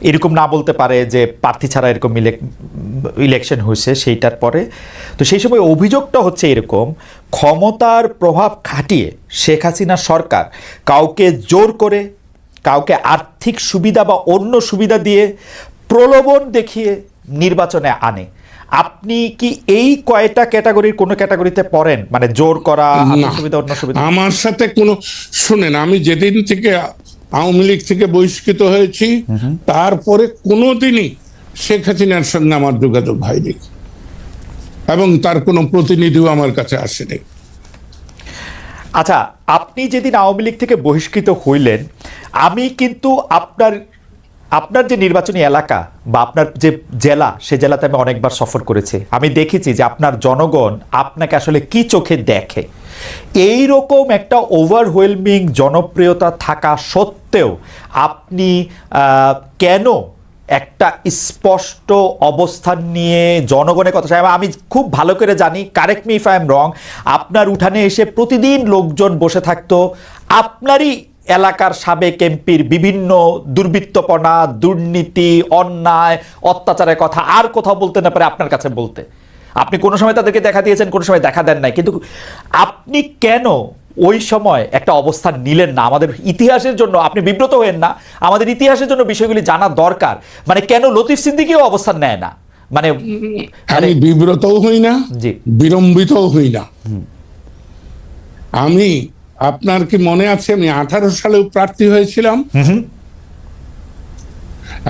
এরকম না বলতে পারে যে প্রার্থী ছাড়া এরকম ইলেকশন হয়েছে সেইটার পরে। তো সেই সময় অভিযোগটা হচ্ছে এরকম ক্ষমতার প্রভাব খাটিয়ে শেখ হাসিনা সরকার কাউকে জোর করে কাউকে আর্থিক সুবিধা বা অন্য সুবিধা দিয়ে প্রলোভন দেখিয়ে নির্বাচনে আনে। আপনি কি এই কয়টা ক্যাটাগরির কোনো ক্যাটাগরিতে পড়েন? মানে জোর করা সুবিধা অন্য সুবিধা? আমার সাথে কোনো শুনেন আমি যেদিন থেকে আওয়ামী লীগ থেকে বহিষ্কৃত হয়েছি। তারপরে কোনোদিনই শেখ হাসিনার সঙ্গে আমার যোগাযোগ হয়নি। এবং তার কোনো প্রতিনিধিও আমার কাছে আসেনি। আচ্ছা আপনি যেদিন আওয়ামী লীগ থেকে বহিষ্কৃত হইলেন আমি কিন্তু আপনার আপনার যে নির্বাচনী এলাকা বা আপনার যে জেলা সে জেলাতে আমি অনেকবার সফর করেছি। আমি দেখেছি যে আপনার জনগণ আপনাকে আসলে কি চোখে দেখে? এই রকম একটা ওভারওয়েলমিং জনপ্রিয়তা থাকা সত্ত্বেও আপনি কেন একটা স্পষ্ট অবস্থান নিয়ে জনগণের কথা শোনে। আমি খুব ভালো করে জানি কারেক্ট মি এম রং আপনার উঠানে এসে প্রতিদিন লোকজন বসে থাকতো, আপনারই এলাকার সাবেক এমপির বিভিন্ন দুর্বৃত্তপনা, দুর্নীতি, অন্যায়, অত্যাচারের কথা আর কোথাও বলতে না পারে আপনার কাছে বলতে আপনি কোনো সময় তাদেরকে দেখা দিয়েছেন কোনো সময় দেখা দেন নাই। কিন্তু আপনি কেন ওই সময় একটা অবস্থান নিলেন না? আমাদের ইতিহাসের জন্য আপনি বিব্রত হয়েন না। আমাদের ইতিহাসের জন্য বিষয়গুলি জানা দরকার। মানে কেন লতিফ সিদ্দিকিও অবস্থান নেয় না? মানে আমি বিব্রতও হই না জি। বিলম্বিতও হই না। আমি আপনার কি মনে আছে আমি আঠারো সালেও প্রার্থী হয়েছিলাম?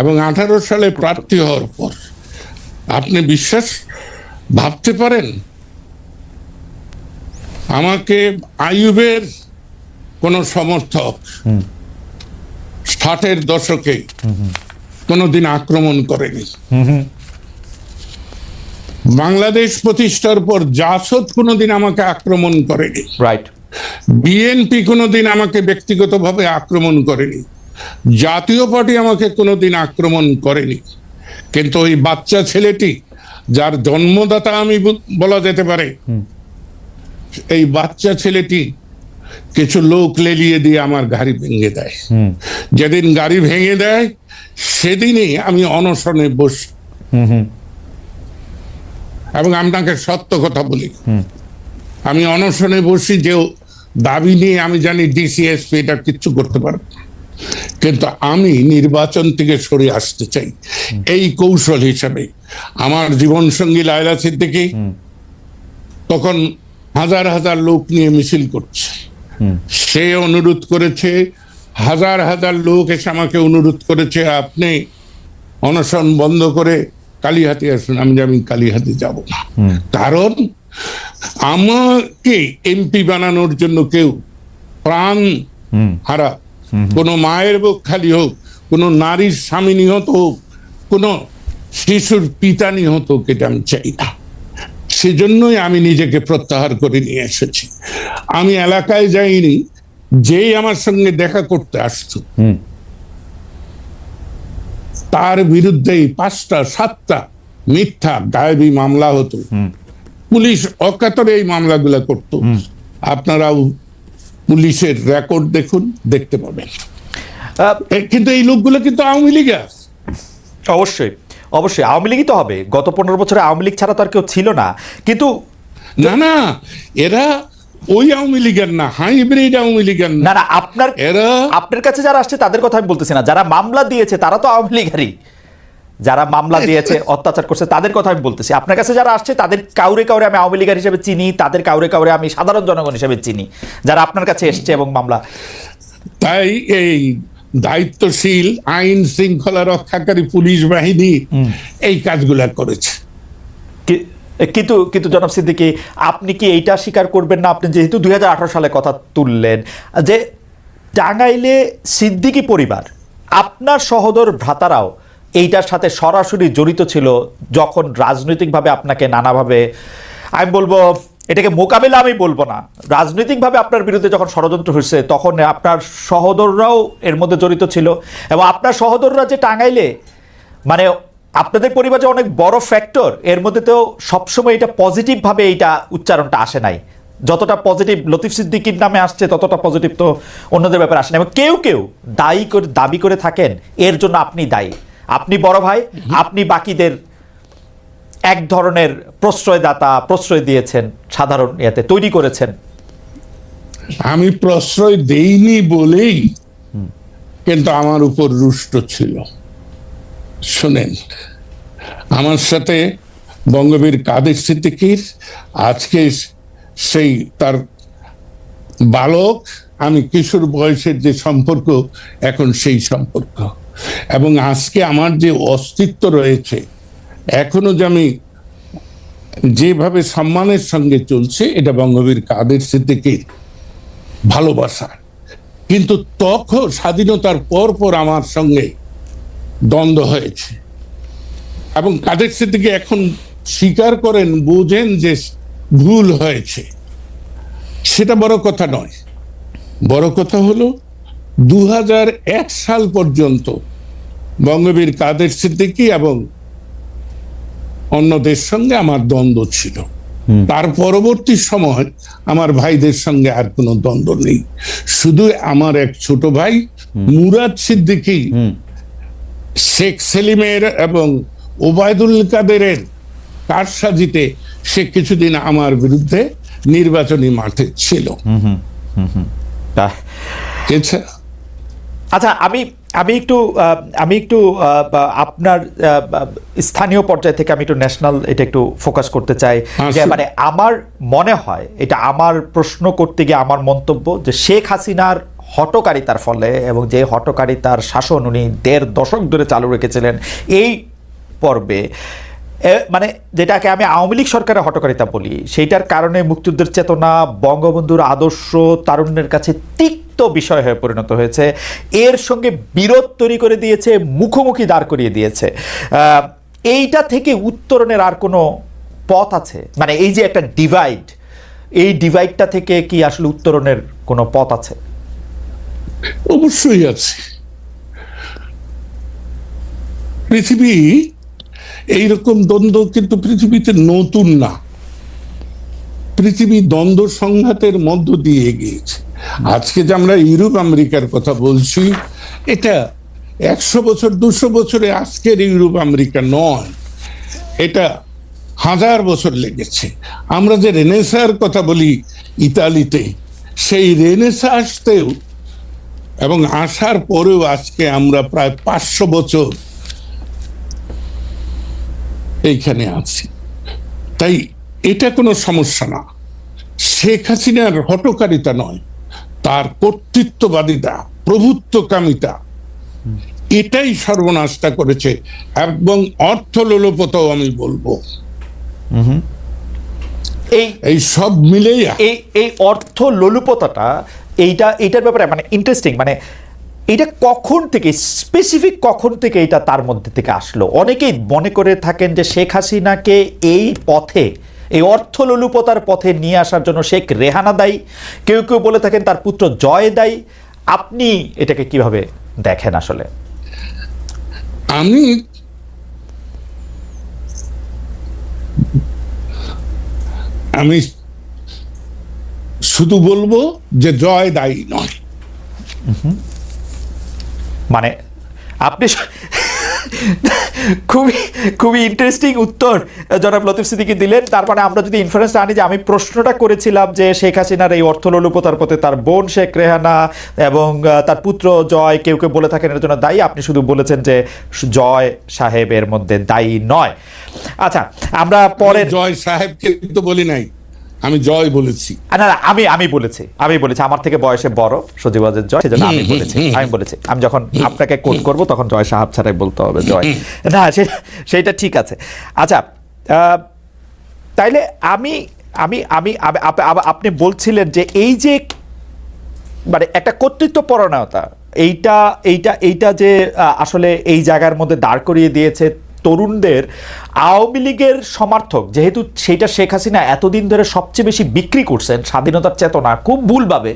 এবং আঠারো সালে প্রার্থী হওয়ার পর আপনি বিশ্বাস ভাবতে পারেন? আমাকে আইয়ুবের কোন সমর্থক ষাটের দশকে কোনোদিন আক্রমণ করেনি। বাংলাদেশ প্রতিষ্ঠার পর জাসদ কোনোদিন আমাকে আক্রমণ করেনি। রাইট বিএনপি কোনোদিন আমাকে ব্যক্তিগতভাবে আক্রমণ করেনি। জাতীয় পার্টি আমাকে কোনোদিন আক্রমণ করেনি। কিন্তু ওই বাচ্চা ছেলেটি যার জন্মদাতা আমি বলা যেতে পারে। এই বাচ্চা ছেলেটি কিছু লোক লেলিয়ে দিয়ে আমার গাড়ি ভেঙে দেয়। যেদিন গাড়ি ভেঙে দেয় সেদিনই আমি অনশনে বসি। এবং আপনাকে সত্য কথা বলি। আমি অনশনে বসি যে দাবি নিয়ে আমি জানি ডিসিএসপি এটা কিচ্ছু করতে পারবে না। কিন্তু আমি নির্বাচন থেকে সরে আসতে চাই। এই কৌশল হিসাবে। আমার জীবন সঙ্গী লায়লা সিদ্দিকি তখন হাজার হাজার লোক নিয়ে মিছিল করছে। সে অনুরোধ করেছে হাজার হাজার লোক এসে আমাকে অনুরোধ করেছে আপনি অনশন বন্ধ করে কালীহাতি আসুন আমি যে আমি কালীহাতি যাব না। কারণ আমাকে এমপি বানানোর জন্য কেউ প্রাণ হারা কোনো মায়ের বুক খালি হোক কোনো নারীর স্বামী নিহত হোক কোনো শিশুর পিতা নিহত হোক এটা আমি চাই না। সেজন্যই আমি নিজেকে প্রত্যাহার করে নিয়ে এসেছি। আমি এলাকায় যাইনি যেই আমার সঙ্গে দেখা করতে আসতো। তার বিরুদ্ধেই পাঁচটা সাতটা মিথ্যা গায়েবী মামলা হতো। পুলিশ অকাতরে এই মামলাগুলো করত। আপনারাও পুলিশের রেকর্ড দেখুন দেখতে পাবেন। কিন্তু এই লোকগুলো কিন্তু আওয়ামী লীগের। অবশ্যই অবশ্যই আওয়ামী লীগই তো হবে। গত পনেরো বছরে আওয়ামী লীগ ছাড়া তো আর কেউ ছিল না। কিন্তু না না এরা ওই আওয়ামী লীগের না হাইব্রিড আওয়ামী লীগের না। না না আপনার এরা আপনার কাছে যারা আসছে তাদের কথা আমি বলতেছি না। যারা মামলা দিয়েছে তারা তো আওয়ামী লীগেরই। যারা মামলা দিয়েছে অত্যাচার করছে তাদের কথা আমি বলতেছি। আপনার কাছে যারা আসছে তাদের কাউরে কাউরে আমি আওয়ামী লীগের হিসেবে চিনি তাদের কাউরে কাউরে আমি সাধারণ জনগণ হিসেবে চিনি যারা আপনার কাছে এসছে এবং মামলা। তাই এই দায়িত্বশীল আইন শৃঙ্খলা রক্ষাকারী পুলিশ বাহিনী এই কাজগুলা করেছে। কি- কিন্তু কিন্তু জনাব সিদ্দিকি আপনি কি এইটা স্বীকার করবেন না? আপনি যেহেতু দুই হাজার আঠারো সালে কথা তুললেন যে টাঙ্গাইলে সিদ্দিকি পরিবার আপনার সহোদর ভ্রাতারাও এইটার সাথে সরাসরি জড়িত ছিল যখন রাজনৈতিকভাবে আপনাকে নানাভাবে, আমি বলব, এটাকে মোকাবেলা আমি বলব না। রাজনৈতিকভাবে আপনার বিরুদ্ধে যখন ষড়যন্ত্র হয়েছে, তখন আপনার সহোদররাও এর মধ্যে জড়িত ছিল এবং আপনার সহোদররা যে টাঙ্গাইলে মানে আপনাদের পরিবার অনেক বড় ফ্যাক্টর এর মধ্যে তো সবসময় এটা পজিটিভভাবে এইটা উচ্চারণটা আসে নাই। যতটা পজিটিভ লতিফ সিদ্দিকির নামে আসছে, ততটা পজিটিভ তো অন্যদের ব্যাপারে আসে না এবং কেউ কেউ দায়ী করে, দাবি করে থাকেন, এর জন্য আপনি দায়ী। আপনি বড় ভাই আপনি বাকিদের এক ধরনের প্রশ্রয়দাতা প্রশ্রয় দিয়েছেন সাধারণ ইয়াতে তৈরি করেছেন। আমি প্রশ্রয় দেইনি বলেই কিন্তু আমার উপর রুষ্ট ছিল। শুনেন আমার সাথে বঙ্গবীর কাদের সিদ্দিকির আজকে সেই তার বালক আমি কিশোর বয়সের যে সম্পর্ক এখন সেই সম্পর্ক। এবং আজকে আমার যে অস্তিত্ব রয়েছে, এখনও যে আমি যেভাবে সম্মানের সঙ্গে চলছে, এটা বঙ্গবীর কাদের সিদ্দিকির ভালোবাসা। কিন্তু তখন স্বাধীনতার পর পর আমার সঙ্গে দ্বন্দ্ব হয়েছে। এবং কাদের সিদ্দিকি এখন স্বীকার করেন, বুঝেন যে ভুল হয়েছে। সেটা বড় কথা নয়। বড় কথা হলো দু হাজার এক সাল পর্যন্ত বঙ্গবীর কাদের সিদ্দিকি এবং অন্যদের সঙ্গে আমার দ্বন্দ্ব ছিল। তার পরবর্তী সময় আমার ভাইদের সঙ্গে আর কোনো দ্বন্দ্ব নেই। শুধু আমার এক ছোট ভাই মুরাদ সিদ্দিকী শেখ সেলিমের এবং ওবায়দুল কাদেরের কারসাজিতে সে কিছুদিন আমার বিরুদ্ধে নির্বাচনী মাঠে ছিল। এছাড়া আচ্ছা আমি আমি একটু আমি একটু আপনার স্থানীয় পর্যায় থেকে আমি একটু ন্যাশনাল এটা একটু ফোকাস করতে চাই। হ্যাঁ, যে মানে আমার মনে হয় এটা আমার প্রশ্ন করতে গিয়ে আমার মন্তব্য যে শেখ হাসিনার হটকারিতার ফলে এবং যে হটকারিতার শাসন উনি দেড় দশক ধরে চালু রেখেছিলেন এই পর্বে মানে যেটাকে আমি আওয়ামী লীগ সরকারের হটকারিতা বলি, সেইটার কারণে মুক্তিযুদ্ধের চেতনা, বঙ্গবন্ধুর আদর্শ, তারুণ্যের কাছে তিক্ত বিষয় হয়ে পরিণত হয়েছে। এর সঙ্গে বিরোধ তৈরি করে দিয়েছে, মুখোমুখি দাঁড় করিয়ে দিয়েছে। এইটা থেকে উত্তরণের আর কোনো পথ আছে? মানে এই যে একটা ডিভাইড এই ডিভাইডটা থেকে কি আসলে উত্তরণের কোনো পথ আছে? অবশ্যই আছে। পৃথিবী এইরকম দ্বন্দ্ব কিন্তু পৃথিবীতে নতুন না। পৃথিবী দ্বন্দ্ব সংঘাতের মধ্য দিয়ে গিয়েছে আজকে যে আমরা ইউরোপ, আমেরিকার কথা বলছি, এটা একশো বছর, দুশো বছরে আজকের ইউরোপ, আমেরিকা নয়। এটা হাজার বছর লেগেছে। আমরা যে রেনেসার কথা বলি ইতালিতে, সেই রেনেসা আসতেও এবং আসার পরেও আজকে আমরা প্রায় পাঁচশো বছর এইখানে আছি। তাই এটা কোনো সমস্যা না। শেখ হাসিনার হটকারিতা নয় তার কর্তৃত্ববাদিতা প্রভুত্বকামিতা। এটাই সর্বনাশটা করেছে এবং অর্থলোলপতাও আমি বলব। এই এই সব মিলেই এই এই অর্থ লোলুপতাটা এইটা এইটার ব্যাপারে মানে ইন্টারেস্টিং মানে এটা কখন থেকে স্পেসিফিক কখন থেকে এটা তার মধ্যে থেকে আসলো? অনেকেই মনে করে থাকেন যে শেখ হাসিনাকে এই পথে, এই অর্থ লোলুপতার পথে নিয়ে আসার জন্য শেখ রেহানা দায়ী। কেউ কেউ বলে থাকেন তার পুত্র জয় দায়ী। আপনি এটাকে কীভাবে দেখেন আসলে? আমি আমি শুধু বলব যে জয় দায়ী নয়। মানে আপনি খুবই খুবই ইন্টারেস্টিং উত্তর, জনাব লতিফ সিদ্দিকি দিলেন। তার মানে আমরা যদি ইনফারেন্স আনি যে আমি প্রশ্নটা করেছিলাম যে শেখ হাসিনার এই অর্থলোলুপতার পথে তার বোন শেখ রেহানা এবং তার পুত্র জয় কেউ কেউ বলে থাকেন, এর জন্য দায়ী। আপনি শুধু বলেছেন যে জয় সাহেব এর মধ্যে দায়ী নয়। আচ্ছা আমরা পরে জয় সাহেবকে তো বলি নাই। আমি জয় বলেছি। না না, আমি আমি বলেছি আমি বলেছি আমার থেকে বয়সে বড় সজীব অজের জয় সেজন্য আমি বলেছি আমি বলেছি। আমি যখন আপনাকে কোট করব তখন জয় সাহাব ছাড়াই বলতে হবে জয়। না সে- সেইটা ঠিক আছে। আচ্ছা আহ, তাইলে আমি আমি আমি আপনি বলছিলেন যে এই যে মানে একটা কর্তৃত্ব পরায়ণতা এইটা এইটা এইটা যে আসলে এই জায়গার মধ্যে দাঁড় করিয়ে দিয়েছে তরুণদের আওয়ামী লীগের সমর্থক, যেহেতু সেটা শেখ হাসিনা এতদিন ধরে সবচেয়ে বেশি বিক্রি করছেন স্বাধীনতার চেতনা খুব ভুলভাবে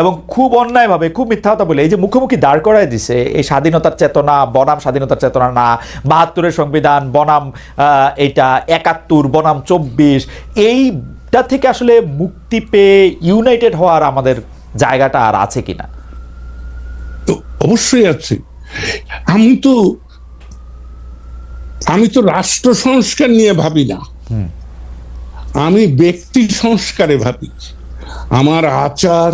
এবং খুব অন্যায়ভাবে, খুব মিথ্যা কথা বলে, এই যে মুখোমুখি দাঁড় করায় দিছে, এই স্বাধীনতার চেতনা, বনাম স্বাধীনতার চেতনা না, বাহাত্তরের সংবিধান, বনাম এটা একাত্তর, বনাম চব্বিশ, এইটা থেকে আসলে মুক্তি পেয়ে ইউনাইটেড হওয়ার আমাদের জায়গাটা আর আছে কিনা? অবশ্যই আছে। আমি তো আমি তো রাষ্ট্র সংস্কার নিয়ে ভাবি না। আমি ব্যক্তি সংস্কারে ভাবি। আমার আচার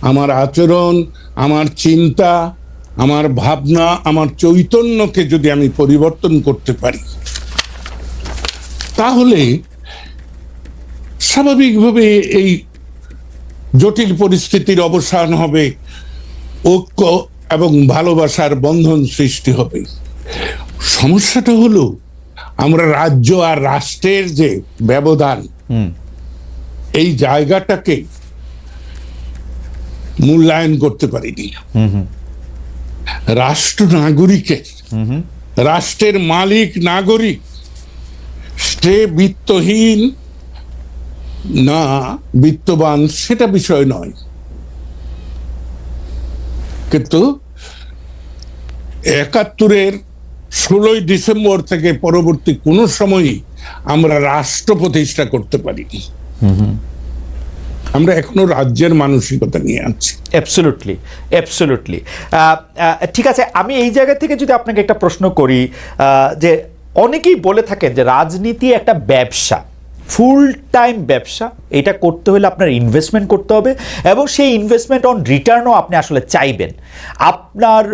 আমার আচরণ আমার চিন্তা আমার ভাবনা আমার চৈতন্যকে যদি আমি পরিবর্তন করতে পারি তাহলে স্বাভাবিকভাবে এই জটিল পরিস্থিতির অবসান হবে ঐক্য এবং ভালোবাসার বন্ধন সৃষ্টি হবে। সমস্যাটা হলো আমরা রাজ্য আর রাষ্ট্রের যে ব্যবধান এই জায়গাটাকে মূল্যায়ন করতে পারিনি। রাষ্ট্র নাগরিকের রাষ্ট্রের মালিক নাগরিক সে বিত্তহীন না বিত্তবান সেটা বিষয় নয়। কিন্তু একাত্তরের ষোলোই ডিসেম্বর থেকে পরবর্তী কোনো সময়ই আমরা রাষ্ট্র প্রতিষ্ঠা করতে পারিনি। আমরা এখনও রাজ্যের মানসিকতা নিয়ে আছি। অ্যাবসলুটলি অ্যাবসলুটলি ঠিক আছে, আমি এই জায়গা থেকে যদি আপনাকে একটা প্রশ্ন করি যে অনেকেই বলে থাকেন যে রাজনীতি একটা ব্যবসা। ফুল টাইম ব্যবসা এটা করতে হলে আপনার ইনভেস্টমেন্ট করতে হবে এবং সেই ইনভেস্টমেন্ট অন রিটার্নও আপনি আসলে চাইবেন। আপনার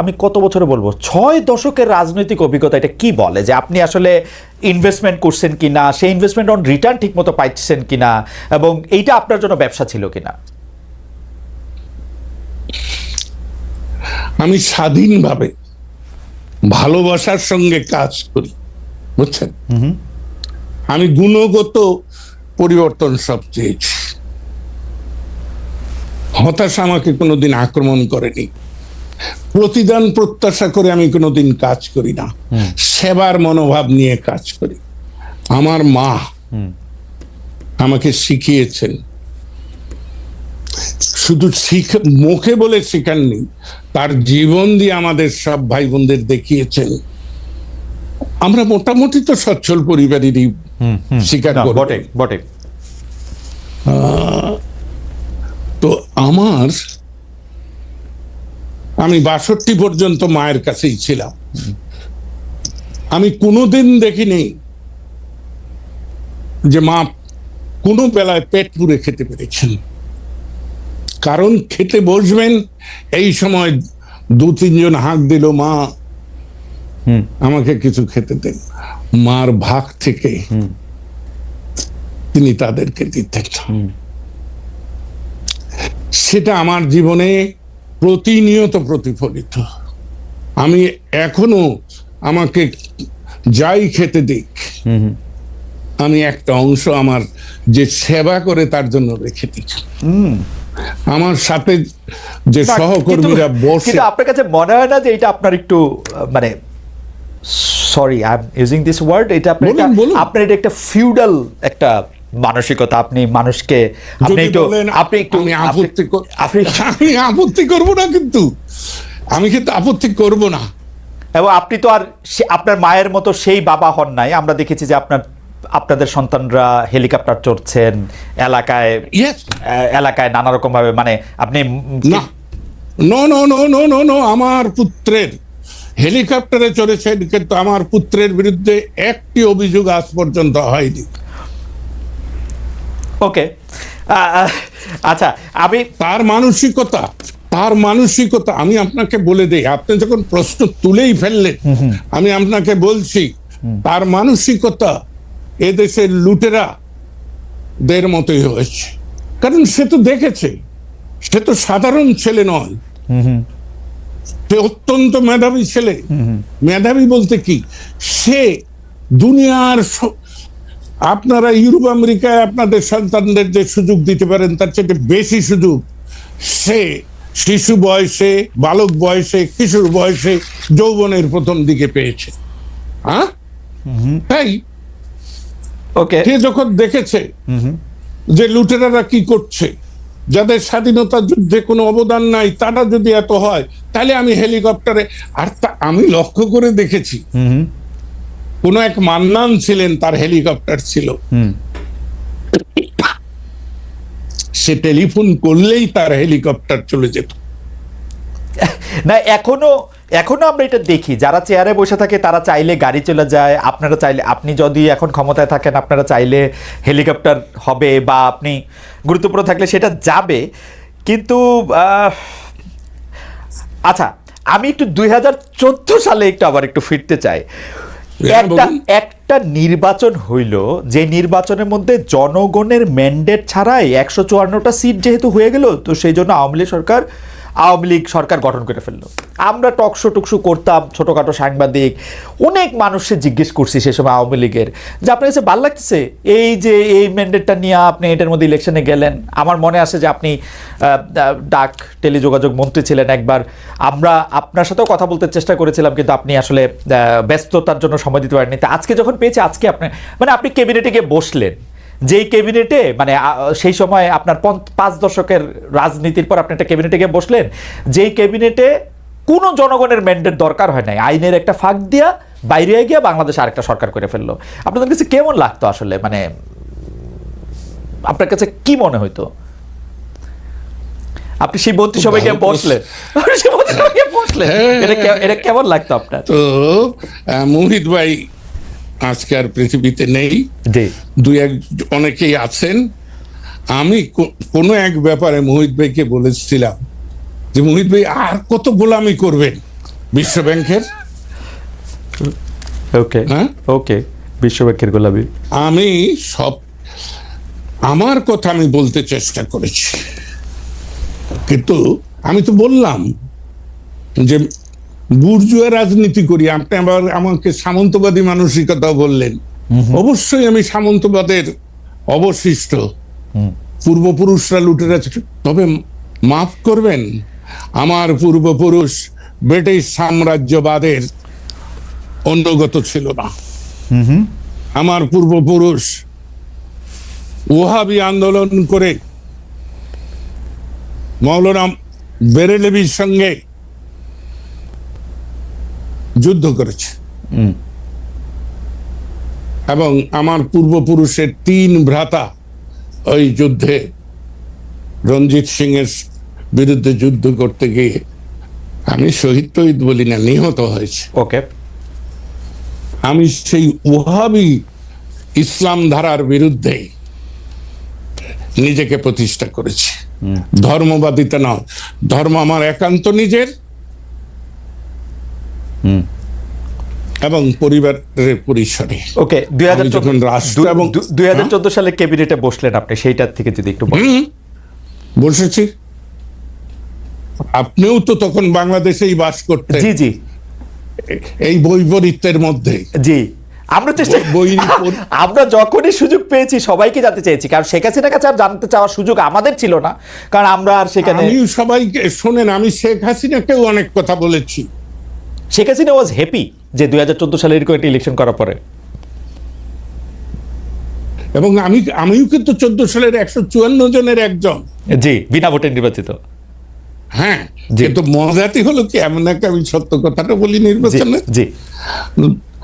আমি কত বছরে বলব? ছয় দশকের রাজনৈতিক অভিজ্ঞতা এটা কি বলে যে আপনি আসলে ইনভেস্টমেন্ট করছেন কিনা সেই ইনভেস্টমেন্ট অন রিটার্ন ঠিক মতো পাইছেন কিনা এবং এইটা আপনার জন্য ব্যবসা ছিল কিনা? আমি স্বাধীনভাবে ভালোবাসার সঙ্গে কাজ করি বুঝছেন? আমি গুণগত পরিবর্তন সব চেয়েছি। হতাশা আমাকে কোনোদিন আক্রমণ করেনি। প্রতিদান প্রত্যাশা করে আমি কোনোদিন কাজ করি না। সেবার মনোভাব নিয়ে কাজ করি। আমার মা আমাকে শিখিয়েছেন। শুধু শিখ মুখে বলে শেখাননি তার জীবন দিয়ে আমাদের সব ভাই বোনদের দেখিয়েছেন। আমরা মোটামুটি তো সচ্ছল পরিবারেরই স্বীকার বটে বটে। তো আমার আমি বাষট্টি পর্যন্ত মায়ের কাছেই ছিলাম। আমি কোনোদিন দেখিনি যে মা কোনো বেলায় পেট পুরে খেতে পেরেছেন। কারণ খেতে বসবেন এই সময় দু তিনজন হাঁক দিল মা আমাকে কিছু খেতে দেন। মার ভাগ থেকে তিনি তাদেরকে দিতেন। সেটা আমার জীবনে প্রতিনিয়ত প্রতিফলিত। আমি এখনও আমাকে যাই খেতে দিক আমি একটা অংশ আমার যে সেবা করে তার জন্য রেখে দিই। আমার সাথে যে সহকর্মীরা বসে আপনার কাছে মনে হয় না যে এটা আপনার একটু মানে sorry I am using this word এটা আপনার আপনার এটা একটা ফিউডাল একটা মানসিকতা। আপনি মানুষকে আপনি একটু আপনি একটু আপত্তি আপনি আমি আপত্তি করব না কিন্তু। আমি কিন্তু আপত্তি করব না। এবং আপনি তো আর আপনার মায়ের মতো সেই বাবা হন নাই। আমরা দেখেছি যে আপনার আপনাদের সন্তানরা হেলিকপ্টার চড়ছেন এলাকায় এলাকায় নানা রকম ভাবে মানে আপনি no. No no no no no আমার পুত্রের হেলিকপ্টারে চড়েছেন কিন্তু আমার পুত্রের বিরুদ্ধে একটি অভিযোগ আজ পর্যন্ত হয়নি। ওকে। আচ্ছা আমি তার মানসিকতা তার মানসিকতা আমি আপনাকে বলে দেই। আপনি যখন প্রশ্ন তুলেই ফেললেন আমি আপনাকে বলছি তার মানসিকতা এদেশের লুটেরা দের মতোই হয়েছে। কারণ সে তো দেখেছে সে তো সাধারণ ছেলে নয়। সে অত্যন্ত মেধাবী ছেলে। মেধাবী বলতে কি? সে দুনিয়ার আপনারা ইউরোপ আমেরিকায় আপনাদের সন্তানদের যে সুযোগ দিতে পারেন তার চেয়ে বেশি সুযোগ সে শিশু বয়সে বালক বয়সে কিশোর বয়সে যৌবনের প্রথম দিকে পেয়েছে। হ্যাঁ তাই? ওকে। সে যখন দেখেছে যে লুটেরারা কি করছে যাদের স্বাধীনতা যুদ্ধে কোনো অবদান নাই তারা যদি এত হয় তাহলে আমি হেলিকপ্টারে আর তা- আমি লক্ষ্য করে দেখেছি। কোন এক মান্নান ছিলেন তার হেলিকপ্টার ছিল। সে টেলিফোন করলেই তার হেলিকপ্টার চলে যেত। না এখনও এখনও আমরা এটা দেখি যারা চেয়ারে বসে থাকে তারা চাইলে গাড়ি চলে যায় আপনারা চাইলে আপনি যদি এখন ক্ষমতায় থাকেন আপনারা চাইলে হেলিকপ্টার হবে বা আপনি গুরুত্বপূর্ণ থাকলে সেটা যাবে। কিন্তু আচ্ছা আমি একটু দুই হাজার চোদ্দ সালে একটু আবার একটু ফিরতে চাই। হ্যাঁ, একটা একটা নির্বাচন হইল যে নির্বাচনের মধ্যে জনগণের ম্যান্ডেট ছাড়াই একশো চুয়ান্নটা সিট যেহেতু হয়ে গেল তো সেই জন্য আওয়ামী লীগ সরকার আওয়ামী লীগ সরকার গঠন করে ফেলল। আমরা টকশো টুকশো করতাম, ছোটোখাটো সাংবাদিক, অনেক মানুষকে জিজ্ঞেস করছি সে সময় আওয়ামী লীগের, যে আপনার কাছে ভালো লাগতেছে? এই যে এই ম্যান্ডেটটা নিয়ে আপনি এটার মধ্যে ইলেকশনে গেলেন, আমার মনে আছে যে আপনি ডাক, টেলিযোগাযোগ মন্ত্রী ছিলেন একবার। আমরা আপনার সাথেও কথা বলতে চেষ্টা করেছিলাম, কিন্তু আপনি আসলে ব্যস্ততার জন্য সময় দিতে পারেননি। তা আজকে যখন পেয়েছি, আজকে আপনি মানে আপনি ক্যাবিনেটে গিয়ে বসলেন। যেই ক্যাবিনেটে মানে সেই সময় আপনার পাঁচ দশকের রাজনীতির পর আপনি একটা ক্যাবিনেটে গিয়ে বসলেন যেই ক্যাবিনেটে কোনো জনগণের ম্যান্ডেট দরকার হয় নাই। আইনের একটা ফাঁক দিয়া বাইরে গিয়ে বাংলাদেশ আরেকটা সরকার করে ফেলল। আপনাদের কাছে কেমন লাগতো আসলে? মানে আপনার কাছে কি মনে হইতো? আপনি সেই মন্ত্রিসভায় গিয়ে বসলেন। সেই বসলেন। হ্যাঁ। এটা কেমন লাগতো আপনার? তো মোহিত ভাই আজকে আর পৃথিবীতে নেই। দুই এক অনেকেই আছেন। আমি কোনো এক ব্যাপারে মোহিত ভাইকে বলেছিলাম যে মোহিত ভাই আর কত গোলামি করবেন বিশ্ব ব্যাংকের? ওকে। হ্যাঁ? ওকে বিশ্বব্যাংকের গোলাপি আমি সব আমার কথা আমি বলতে চেষ্টা করেছি। কিন্তু আমি তো বললাম যে বুর্জুয়া রাজনীতি করি। আপনি আবার আমাকে সামন্তবাদী মানসিকতা বললেন। অবশ্যই আমি সামন্তবাদের অবশিষ্ট। পূর্বপুরুষরা লুটেরা ছিল। তবে মাফ করবেন আমার পূর্বপুরুষ ব্রিটিশ সাম্রাজ্যবাদের অনুগত ছিল না। আমার পূর্বপুরুষ ওহাবি আন্দোলন করে মৌলানা বেরেলেবির সঙ্গে যুদ্ধ করেছে। এবং আমার পূর্বপুরুষের তিন ভ্রাতা ওই যুদ্ধে রঞ্জিত সিং এর বিরুদ্ধে যুদ্ধ করতে গিয়ে আমি শহীদ টহিদ বলি না নিহত হয়েছে। ওকে। আমি সেই ওহাবি ইসলাম ধারার বিরুদ্ধে নিজেকে প্রতিষ্ঠা করেছি। ধর্মবাদিতা নয় ধর্ম আমার একান্ত নিজের। এবং পরিবারের পরিসরে। ওকে দুই হাজার যখন রাষ্ট্র এবং- দুই হাজার চোদ্দ সালে ক্যাবিনেটে বসলেন আপনি সেইটার থেকে যদি একটু বসেছি। আপনিও তো তখন বাংলাদেশেই বাস করতেন। জি জি। এই বৈপরীত্যের মধ্যে। জি। আমরা চেষ্টা আমরা যখনই সুযোগ পেয়েছি সবাইকে জানতে চেয়েছি। কারণ শেখ হাসিনার কাছে আর জানতে চাওয়ার সুযোগ আমাদের ছিল না। কারণ আমরা আর সেখানে আমি সবাইকে শোনেন আমি শেখ হাসিনাকেও অনেক কথা বলেছি। শেখ হাসিনা ওয়াজ হ্যাপি যে দুই হাজার চোদ্দ সালে এরকম একটা ইলেকশন করার পরে। এবং আমি আমিও কিন্তু চোদ্দ সালের একশো চুয়ান্ন জনের একজন। জি বিনা ভোটে নির্বাচিত। হ্যাঁ। কিন্তু মজাটি হলো কি এমন একটা আমি সত্য কথাটা বলি নির্বাচনে। জি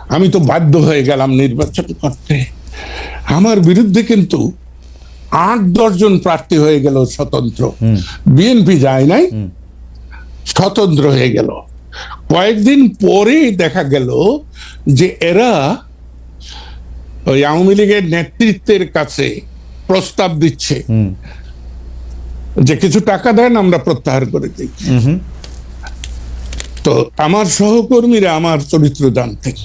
আমি তো বাধ্য হয়ে গেলাম নির্বাচন করতে। আমার বিরুদ্ধে কিন্তু আট দশজন প্রার্থী হয়ে গেল স্বতন্ত্র। বিএনপি যায় নাই স্বতন্ত্র হয়ে গেল। কয়েকদিন পরে দেখা গেল যে এরা ওই আওয়ামী লীগের নেতৃত্বের কাছে প্রস্তাব দিচ্ছে যে কিছু টাকা দেন আমরা প্রত্যাহার করে দিই। তো আমার সহকর্মীরা আমার চরিত্র জানতেন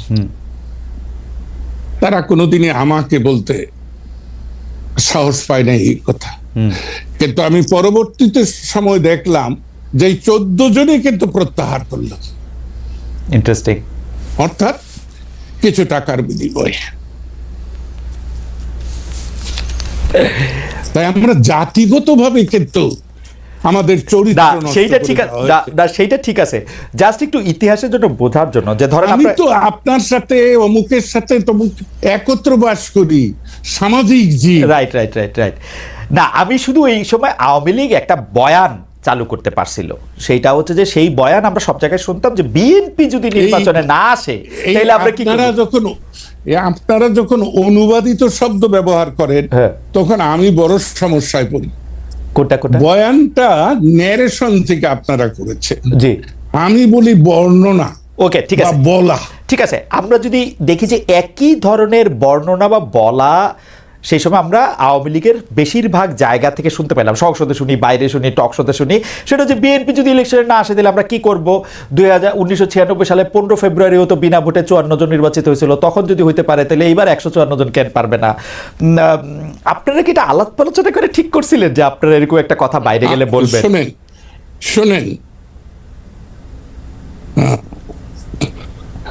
তারা কোনোদিনই আমাকে বলতে সাহস পায় না এই কথা। কিন্তু আমি পরবর্তীতে সময় দেখলাম যে চোদ্দ জনই কিন্তু প্রত্যাহার করল। ইন্টারেস্টিং অর্থাৎ কিছু টাকার বিনিময়ে। তাই আমরা জাতিগতভাবে কিন্তু আমাদের চরিত্র সেইটা ঠিক আছে সেইটা ঠিক আছে। জাস্ট একটু ইতিহাসের জন্য বোঝার জন্য যে ধরেন আমি তো আপনার সাথে অমুকের সাথে তমুক একত্র বাস করি সামাজিক জীব। রাইট রাইট রাইট রাইট না আমি শুধু এই সময় আওয়ামী লীগ একটা বয়ান চালু করতে পারছিল। সেইটা হচ্ছে যে সেই বয়ান আমরা সব জায়গায় শুনতাম যে বিএনপি যদি নির্বাচনে না আসে তাহলে আমরা কি যখন আপনারা যখন অনুবাদিত শব্দ ব্যবহার করেন হ্যাঁ। তখন আমি বড় সমস্যায় পড়ি। কোনটা কোনটা? বয়ানটা ন্যারেশন থেকে আপনারা করেছেন। জি। আমি বলি বর্ণনা ওকে ঠিক আছে। বলা। ঠিক আছে আমরা যদি দেখি যে একই ধরনের বর্ণনা বা বলা সেই সময় আমরা আওয়ামী লীগের বেশিরভাগ জায়গা থেকে শুনতে পেলাম। সংসদে শুনি বাইরে শুনি টক শোতে শুনি। সেটা হচ্ছে বিএনপি যদি ইলেকশনে না আসে তাহলে আমরা কি করব? দুই হাজার উনিশশো ছিয়ানব্বই সালে পনেরো ফেব্রুয়ারি হতো বিনা ভোটে চুয়ান্ন জন নির্বাচিত হয়েছিল। তখন যদি হইতে পারে তাহলে এইবার একশো চুয়ান্ন জন কেন পারবে না? আপনারা কি এটা আলাপ আলোচনা করে ঠিক করছিলেন যে আপনারা এরকম একটা কথা বাইরে গেলে বলবেন? শোনেন শোনেন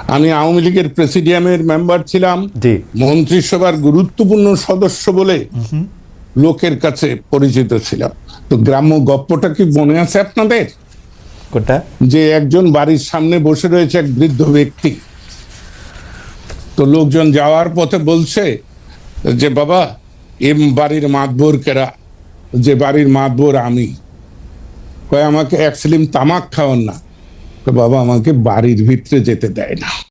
আমি আওয়ামী লীগের প্রেসিডিয়ামের মেম্বার ছিলাম মন্ত্রিসভার গুরুত্বপূর্ণ সদস্য বলে লোকের কাছে পরিচিত ছিলাম। তো গ্রাম্য গপ্পটা কি মনে আছে আপনাদের? যে একজন বাড়ির সামনে বসে রয়েছে এক বৃদ্ধ ব্যক্তি। তো লোকজন যাওয়ার পথে বলছে যে বাবা এম বাড়ির মাতবর কেরা? যে বাড়ির মাতবর আমি। কয় আমাকে এক স্লিম তামাক খাওয়ান না। তো বাবা আমাকে বাড়ির ভিতরে যেতে দেয় না